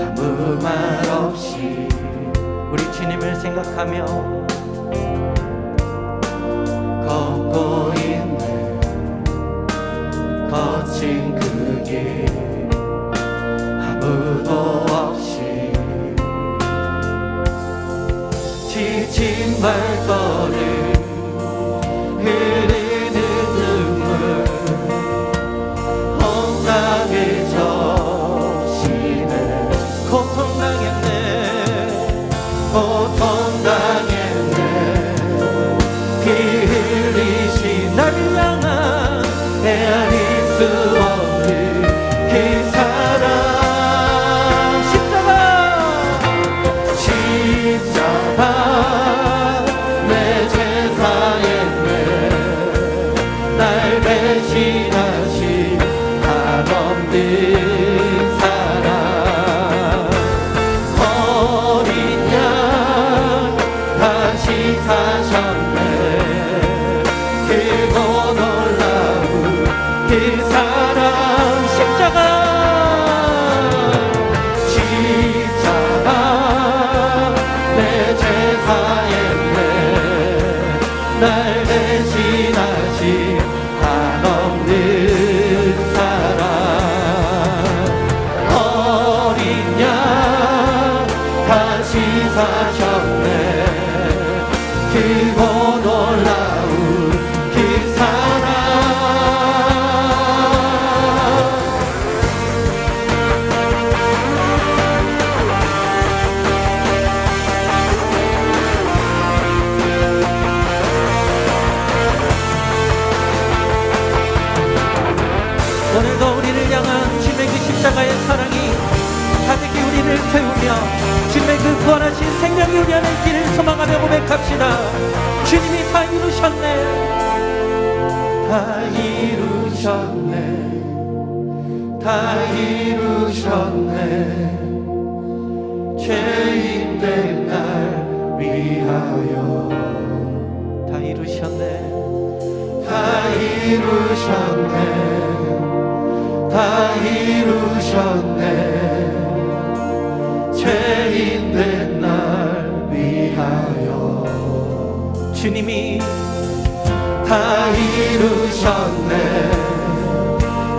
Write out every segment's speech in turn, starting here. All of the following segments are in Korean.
아무 말 없이 우리 주님을 생각하며 걷고 있는 거친 그 길 아무도 없이 지친 발걸음 고통당했네. 고통 사셨네. 크고 안에 있기를 소망하며 고백합시다. 주님이 다 이루셨네. 다 이루셨네. 다 이루셨네. 죄인 된 날 위하여. 다 이루셨네. 다 이루셨네. 다 이루셨네. 죄인 된 날 위하여 주님이 다 이루셨네.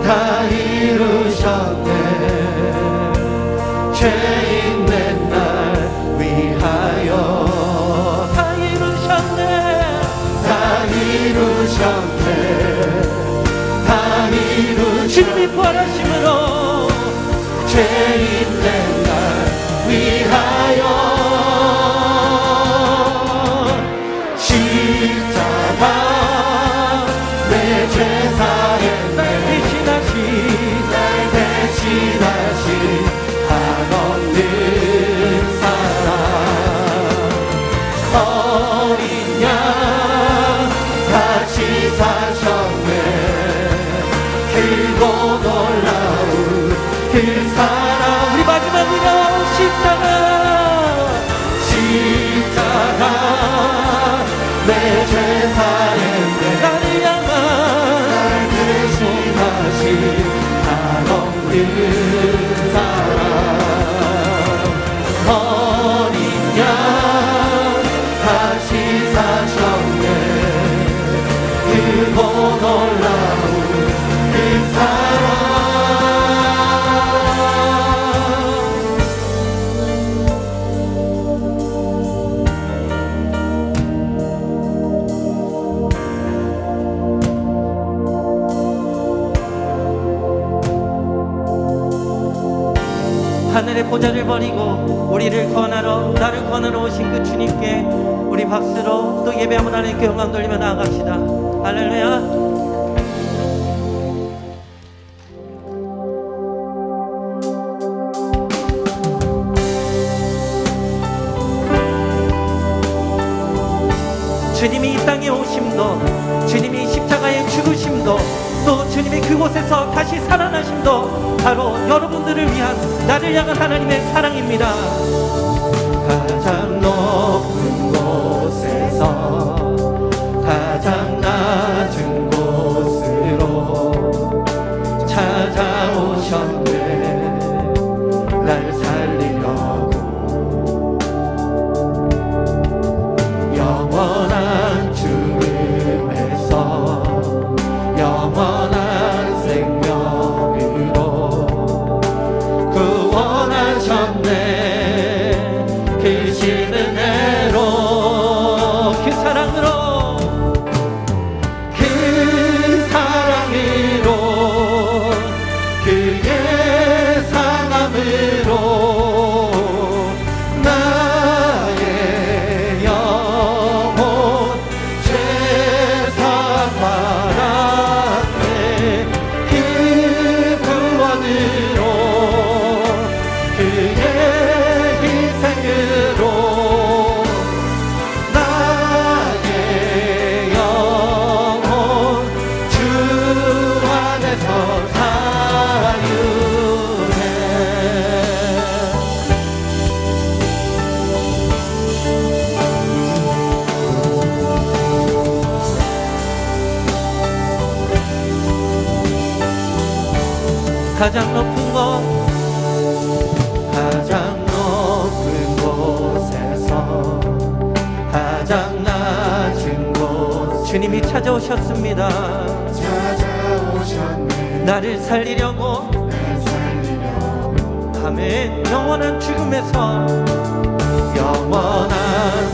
다 이루셨네. 죄인 된날 위하여. 다 이루셨네. 다 이루셨네. 다 이루셨네. 주님이 부활하심으로 죄인 된날 위하여 Vita 하늘의 보좌를 버리고 우리를 권하러 나를 권하러 오신 그 주님께 우리 박수로 또 예배함을 하나님께 영광 돌리며 나아갑시다. 할렐루야. 주님이 이 땅에 오심도 그곳에서 다시 살아나심도 바로 여러분들을 위한 나를 향한 하나님의 사랑입니다. 가장 높은 곳에서 가장 높은 곳 가장 높은 곳에서 가장 낮은 곳. 주님이 찾아오셨습니다. 찾아오셨네. 나를 살리려고 날 살리려 아멘. 영원한 죽음에서 영원한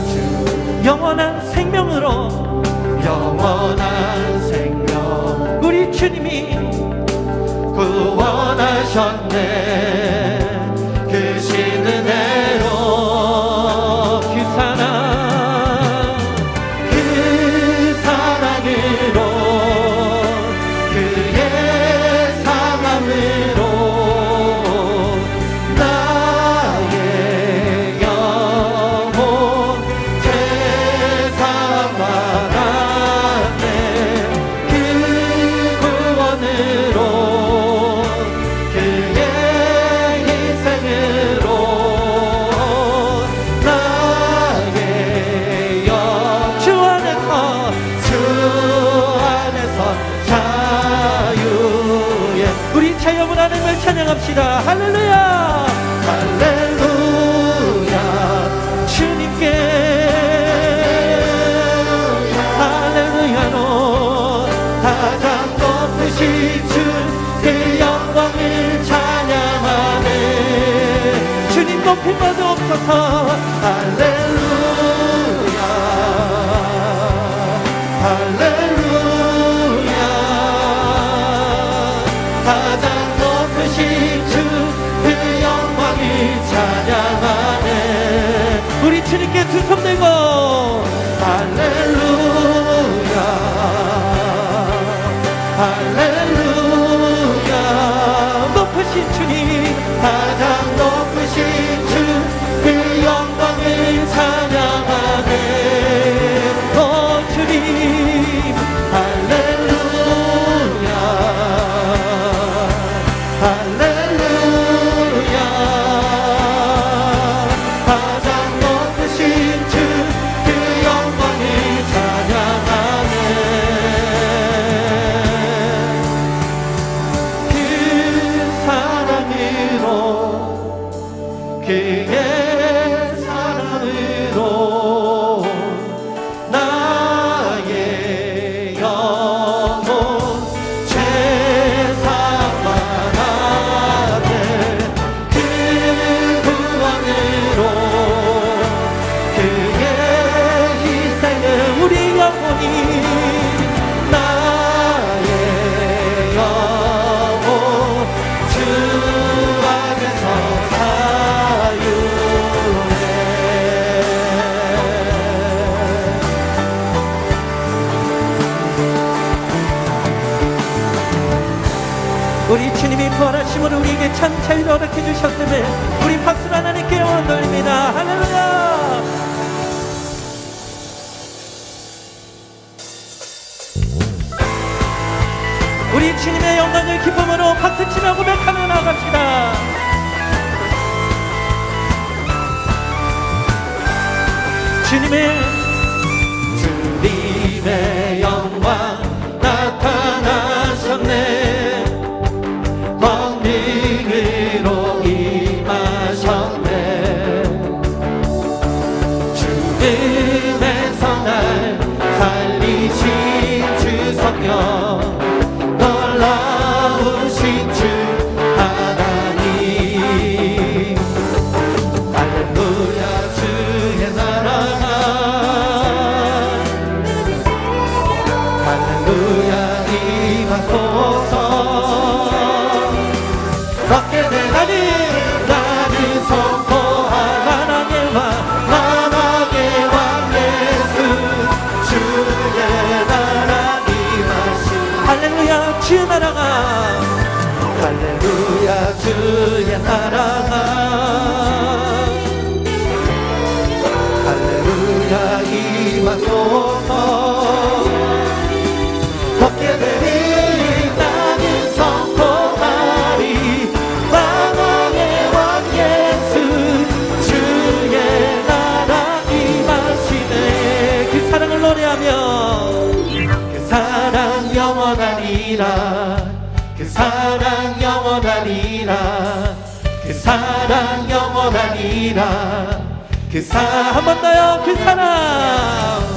주 영원한 생명으로 영원한 생명. 우리 주님이 구원하셨네 찬양합시다. 할렐루야. 할렐루야. 주님께. 할렐루야로 가장 높으신 주그 영광을 찬양하네. 주님 높임마다 없어서. 할렐루야 할렐 사 부활하심으로 우리에게 참 자유를 허락해 주셨음에 우리 박수를 하나님께 영원 돌립니다. 할렐루야! 우리 주님의 영광을 기쁨으로 박수치며 고백하며 나갑시다. 주님의 그 사람 만나요 그 사람.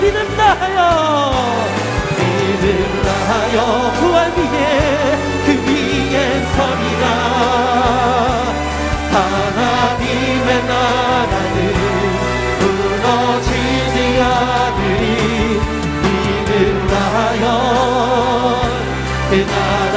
믿음나야 믿음 다하여 부활 위에 그 위에 서리라. 하나님의 나라는 무너지지 않으리. 믿음나여 그날